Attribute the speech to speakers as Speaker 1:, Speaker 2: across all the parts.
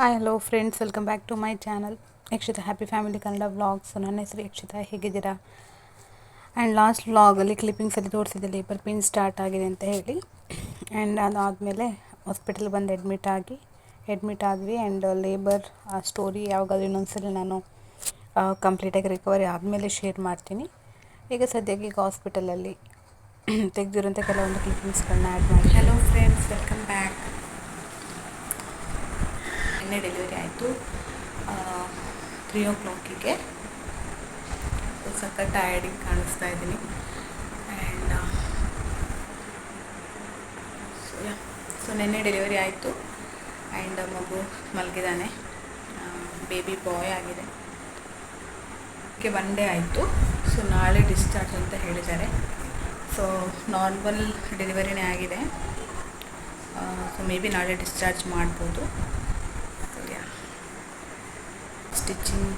Speaker 1: Hi hello friends welcome back to my channel Yakshitha happy family Kannada vlogs ನನ್ನ ಹೆಸರು ಯಕ್ಷಿತಾ ಹೇಗಿದ್ದೀರಾ? And last ವ್ಲಾಗಲ್ಲಿ ಕ್ಲಿಪ್ಪಿಂಗ್ಸಲ್ಲಿ ತೋರಿಸಿದ್ದೆ ಲೇಬರ್ ಪೇನ್ ಸ್ಟಾರ್ಟ್ ಆಗಿದೆ ಅಂತ ಹೇಳಿ. ಆ್ಯಂಡ್ ಅದಾದಮೇಲೆ ಹಾಸ್ಪಿಟಲ್ ಬಂದು ಅಡ್ಮಿಟ್ ಆಗಿ ಅಡ್ಮಿಟ್ ಆದ್ವಿ. ಆ್ಯಂಡ್ ಲೇಬರ್ ಆ ಸ್ಟೋರಿ ಯಾವಾಗಾದ್ರೂ ಇನ್ನೊಂದ್ಸಲ ನಾನು ಕಂಪ್ಲೀಟಾಗಿ ರಿಕವರಿ ಆದಮೇಲೆ ಶೇರ್ ಮಾಡ್ತೀನಿ. ಈಗ ಸದ್ಯಕ್ಕೆ ಈಗ ಹಾಸ್ಪಿಟಲಲ್ಲಿ ತೆಗೆದಿರುವಂಥ ಕೆಲವೊಂದು ಕ್ಲಿಪ್ಪಿಂಗ್ಸ್ಗಳನ್ನ ಆ್ಯಡ್ ಮಾಡಿ ಹಲೋ ಫ್ರೆಂಡ್ಸ್ ವೆಲ್ಕಮ್ ಬ್ಯಾಕ್ ನಿನ್ನೆ ಡೆಲಿವರಿ ಆಯಿತು. ತ್ರೀ ಓ ಕ್ಲಾಕಿಗೆ ಸಖತ್ ಟಯರ್ಡಿಂಗ್ ಕಾಣಿಸ್ತಾ ಇದ್ದೀನಿ. ಆ್ಯಂಡ್ ಸೊ ಯಾ ಸೊ ನಿನ್ನೆ ಡೆಲಿವರಿ ಆಯಿತು. ಆ್ಯಂಡ್ ಮಗು ಮಲಗಿದ್ದಾನೆ. ಬೇಬಿ ಬಾಯ್ ಆಗಿದೆ. ಓಕೆ ಒನ್ ಡೇ ಆಯಿತು. ಸೊ ನಾಳೆ ಡಿಸ್ಚಾರ್ಜ್ ಅಂತ ಹೇಳಿದ್ದಾರೆ. ಸೊ ನಾರ್ಮಲ್ ಡೆಲಿವರಿನೇ ಆಗಿದೆ. ಸೊ ಮೇ ಬಿ ನಾಳೆ ಡಿಸ್ಚಾರ್ಜ್ ಮಾಡ್ಬೋದು. ಸ್ಟಿಚಿಂಗ್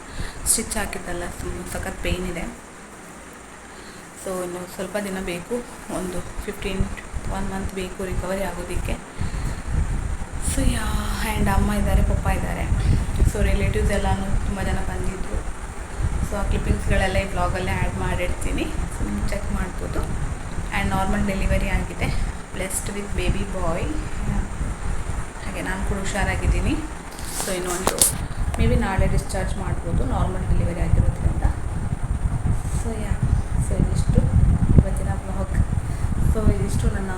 Speaker 1: ಸ್ಟಿಚ್ ಹಾಕಿದ್ದಲ್ಲ ತುಂಬ ಸಖತ್ ಪೇಯ್ನ್ ಇದೆ. ಸೊ ಇನ್ನು ಸ್ವಲ್ಪ ದಿನ ಬೇಕು, ಒಂದು ಫಿಫ್ಟೀನ್ ಒನ್ ಮಂತ್ ಬೇಕು ರಿಕವರಿ ಆಗೋದಕ್ಕೆ. ಸೊ ಯಾ ಆ್ಯಂಡ್ ಅಮ್ಮ ಇದ್ದಾರೆ, ಪಪ್ಪ ಇದ್ದಾರೆ. ಸೊ ರಿಲೇಟಿವ್ಸ್ ಎಲ್ಲನೂ ತುಂಬ ಜನ ಬಂದಿದ್ದರು ಸೊ ಆ ಕ್ಲಿಪ್ಪಿಂಗ್ಸ್ಗಳೆಲ್ಲ ಈ ಬ್ಲಾಗಲ್ಲೇ ಆ್ಯಡ್ ಮಾಡಿರ್ತೀನಿ. ಸೊ ನೀವು ಚೆಕ್ ಮಾಡ್ಬೋದು. ಆ್ಯಂಡ್ ನಾರ್ಮಲ್ ಡೆಲಿವರಿ ಆಗಿದೆ. ಬ್ಲೆಸ್ಡ್ ವಿತ್ ಬೇಬಿ ಬಾಯ್ ಹಾಗೆ, ನಾನು ಕೂಡ ಹುಷಾರಾಗಿದ್ದೀನಿ. ಸೊ ಇನ್ನೊಂದು ಮೇ ಬಿ ನಾಳೆ ಡಿಸ್ಚಾರ್ಜ್ ಮಾಡ್ಬೋದು ನಾರ್ಮಲ್ ಡೆಲಿವರಿ ಆಗಿರೋದ್ರಿಂದ ಸೊ ಯಾ ಸೊ ಇದಿಷ್ಟು ಇವತ್ತಿನ ಬ್ಲಾಗ್ ಸೊ ಇದಿಷ್ಟು ನನ್ನ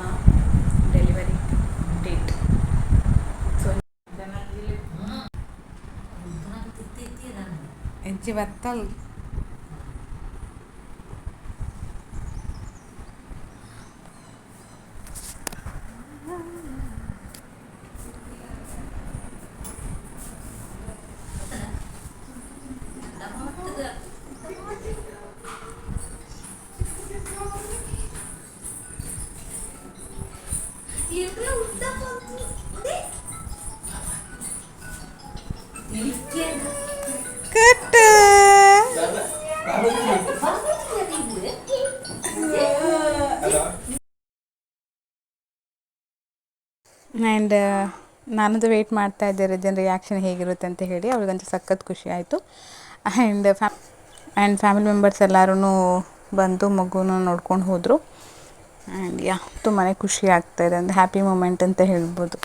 Speaker 1: ಡೆಲಿವರಿ ಡೇಟ್ ಸೊ ಹೆಜ್ಜೆ ಬತ್ತಲ್ ಆ್ಯಂಡ್ ನಾನದು ವೆಯ್ಟ್ ಮಾಡ್ತಾ ಇದ್ದೆ ಜನ ರಿಯಾಕ್ಷನ್ ಹೇಗಿರುತ್ತೆ ಅಂತ ಹೇಳಿ. ಅವ್ರಿಗಂತೂ ಸಖತ್ ಖುಷಿ ಆಯಿತು. ಆ್ಯಂಡ್ ಫ್ಯಾ ಆ್ಯಂಡ್ ಫ್ಯಾಮಿಲಿ ಮೆಂಬರ್ಸ್ ಎಲ್ಲರೂ ಬಂದು ಮಗುನ ನೋಡ್ಕೊಂಡು ಹೋದರು. ಆ್ಯಂಡ್ ಯಾ ತುಂಬಾ ಖುಷಿ ಆಗ್ತಾಯಿದೆ ಒಂದು ಹ್ಯಾಪಿ ಮೂಮೆಂಟ್ ಅಂತ ಹೇಳ್ಬೋದು.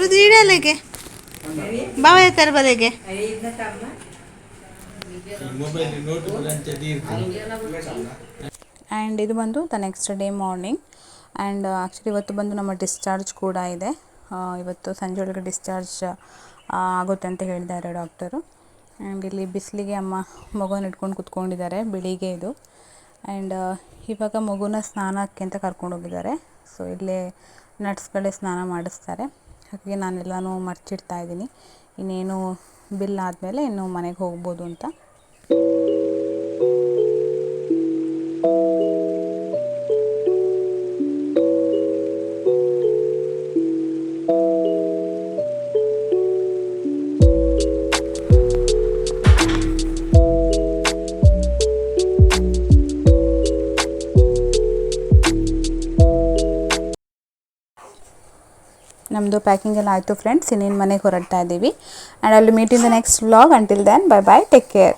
Speaker 1: ರುದ್ರೀಡಲೆಗೆ ಬಾವ ಹೇಳ್ತಾರೆ ಬಲೆಗೆ
Speaker 2: ಮೊಬೈಲ್ ನೋಟ್ ಅಂತ
Speaker 1: ಆ್ಯಂಡ್ ಇದು ಬಂದು the next day morning and actually ಇವತ್ತು ಬಂದು ನಮ್ಮ ಡಿಸ್ಚಾರ್ಜ್ ಕೂಡ ಇದೆ. ಆ, ಇವತ್ತು ಸಂಜೆ ಒಳಗೆ ಡಿಸ್ಚಾರ್ಜ್ ಆಗುತ್ತೆ ಅಂತ ಹೇಳಿದ್ದಾರೆ ಡಾಕ್ಟರು ಆ್ಯಂಡ್ ಇಲ್ಲಿ ಬಿಸಿಲಿಗೆ ಅಮ್ಮ ಮಗುನ ಇಟ್ಕೊಂಡು ಕುತ್ಕೊಂಡಿದ್ದಾರೆ ಬೆಳಿಗ್ಗೆ ಇದು. ಆ್ಯಂಡ್ ಇವಾಗ ಮಗುನ ಸ್ನಾನಕ್ಕೆ ಅಂತ ಕರ್ಕೊಂಡು ಹೋಗಿದ್ದಾರೆ. ಸೊ ಇಲ್ಲೇ ನಟ್ಸ್ಗಳೇ ಸ್ನಾನ ಮಾಡಿಸ್ತಾರೆ. ಹಾಗಾಗಿ ನಾನೆಲ್ಲನೂ ಮರ್ತಿಡ್ತಾ ಇದ್ದೀನಿ. ಇನ್ನೇನು ಬಿಲ್ ಆದಮೇಲೆ ಇನ್ನು ಮನೆಗೆ ಹೋಗ್ಬೋದು ಅಂತ. ನಮ್ಮದು ಪ್ಯಾಕಿಂಗ್ ಎಲ್ಲ ಆಯಿತು ಫ್ರೆಂಡ್ಸ್ ಇನ್ನೇನು ಮನೆಗೆ ಹೊರಡ್ತಾ ಇದ್ದೀವಿ ಆ್ಯಂಡ್ ಅಲ್ಲಿ meet in the next vlog until then bye bye take care